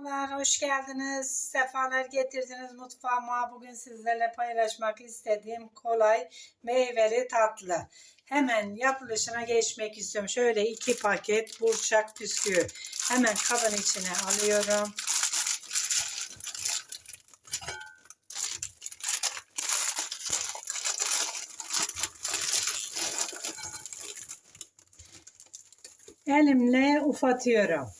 Merhabalar, hoş geldiniz. Sefalar getirdiniz mutfağıma. Bugün sizlerle paylaşmak istediğim kolay meyveli tatlı. Hemen yapılışına geçmek istiyorum. Şöyle iki paket burçak bisküvi. Hemen kabın içine alıyorum. Elimle ufatıyorum.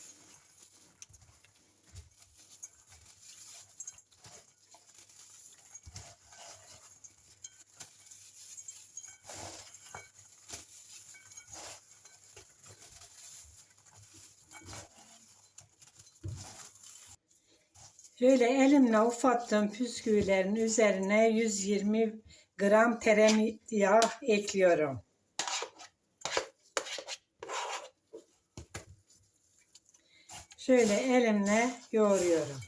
Şöyle elimle ufattığım püsküvilerin üzerine 120 gram tereyağı ekliyorum. Şöyle elimle yoğuruyorum.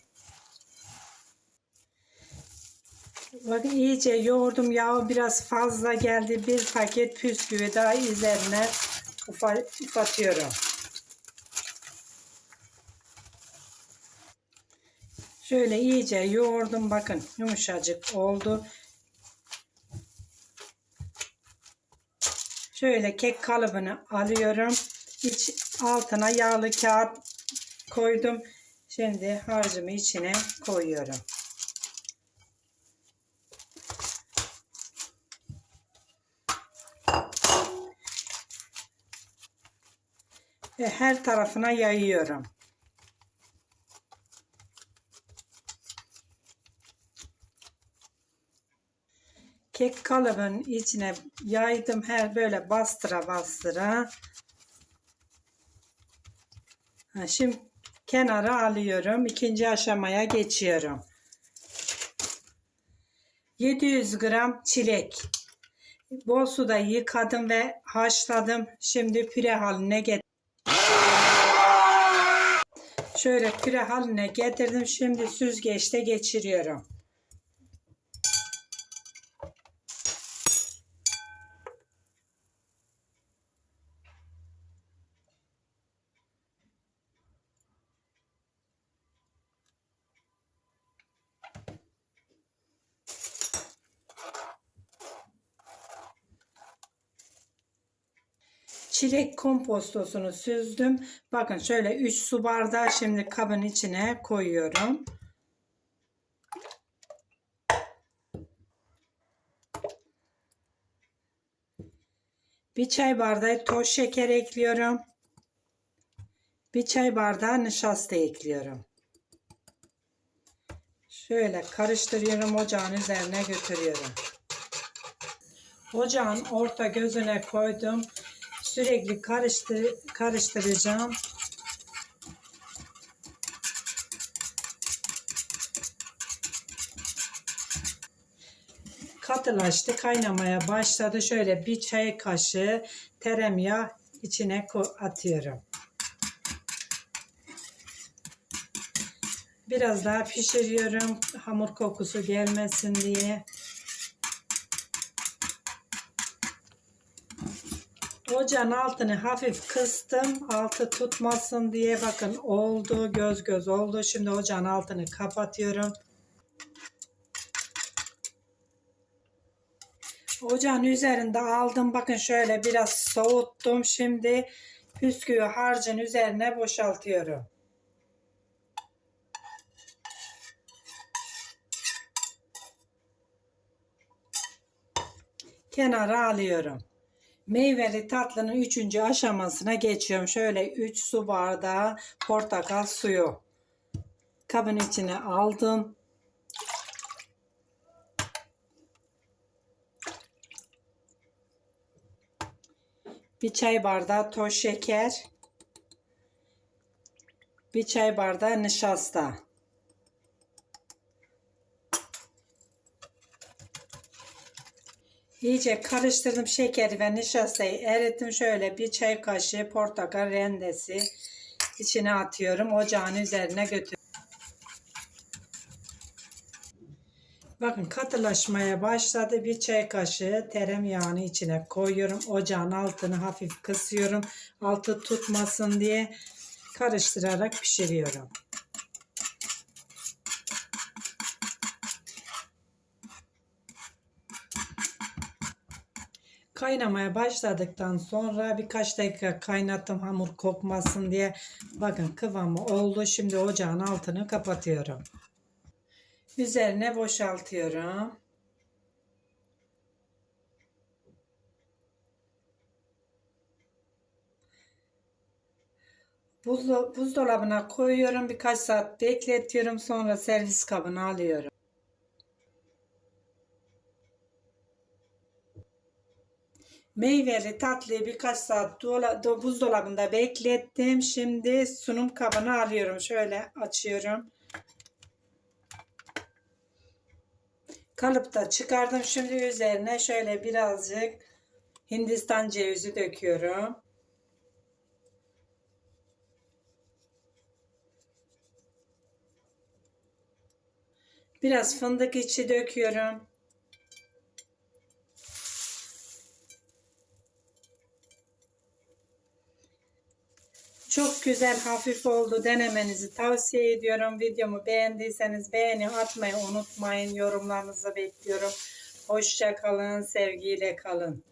Bakın iyice yoğurdum. Yağı biraz fazla geldi. Bir paket püsküvi daha üzerine ufa- ufatıyorum. Şöyle iyice yoğurdum. Bakın yumuşacık oldu. Şöyle kek kalıbını alıyorum. İç altına yağlı kağıt koydum. Şimdi harcımı içine koyuyorum. Ve her tarafına yayıyorum. Kek kalıbının içine yaydım her böyle bastıra bastıra. Ha, şimdi kenara alıyorum. İkinci aşamaya geçiyorum. 700 gram çilek. Bol suda yıkadım ve haşladım. Şimdi püre haline getirdim. Şöyle püre haline getirdim. Şimdi süzgeçte geçiriyorum. Çilek kompostosunu süzdüm. Bakın şöyle 3 su bardağı şimdi kabın içine koyuyorum. Bir çay bardağı toz şeker ekliyorum. Bir çay bardağı nişasta ekliyorum. Şöyle karıştırıyorum ocağın üzerine götürüyorum. Ocağın orta gözüne koydum. Sürekli karıştır, karıştıracağım. Katılaştı, kaynamaya başladı. Şöyle bir çay kaşığı tereyağı içine atıyorum. Biraz daha pişiriyorum hamur kokusu gelmesin diye. Ocağın altını hafif kıstım. Altı tutmasın diye bakın oldu göz göz oldu. Şimdi ocağın altını kapatıyorum. Ocağın üzerinde aldım. Bakın şöyle biraz soğuttum. Şimdi püsküvü harcın üzerine boşaltıyorum. Kenara alıyorum. Meyveli tatlının üçüncü aşamasına geçiyorum. Şöyle 3 su bardağı portakal suyu. Kabın içine aldım. Bir çay bardağı toz şeker. Bir çay bardağı nişasta. İyice karıştırdım şekeri ve nişastayı erittim. Şöyle bir çay kaşığı portakal rendesi içine atıyorum. Ocağın üzerine götür. Bakın katılaşmaya başladı. Bir çay kaşığı tereyağını içine koyuyorum. Ocağın altını hafif kısıyorum. Altı tutmasın diye karıştırarak pişiriyorum. Kaynamaya başladıktan sonra birkaç dakika kaynattım hamur kokmasın diye. Bakın kıvamı oldu. Şimdi ocağın altını kapatıyorum. Üzerine boşaltıyorum. Buzdo- buzdolabına koyuyorum. Birkaç saat bekletiyorum. Sonra servis kabına alıyorum. Meyveli tatlıyı birkaç saat dola- do- buzdolabında beklettim. Şimdi sunum kabına alıyorum. Şöyle açıyorum. Kalıpta çıkardım. Şimdi üzerine şöyle birazcık Hindistan cevizi döküyorum. Biraz fındık içi döküyorum. Çok güzel hafif oldu. Denemenizi tavsiye ediyorum. Videomu beğendiyseniz beğeni atmayı unutmayın. Yorumlarınızı bekliyorum. Hoşça kalın, sevgiyle kalın.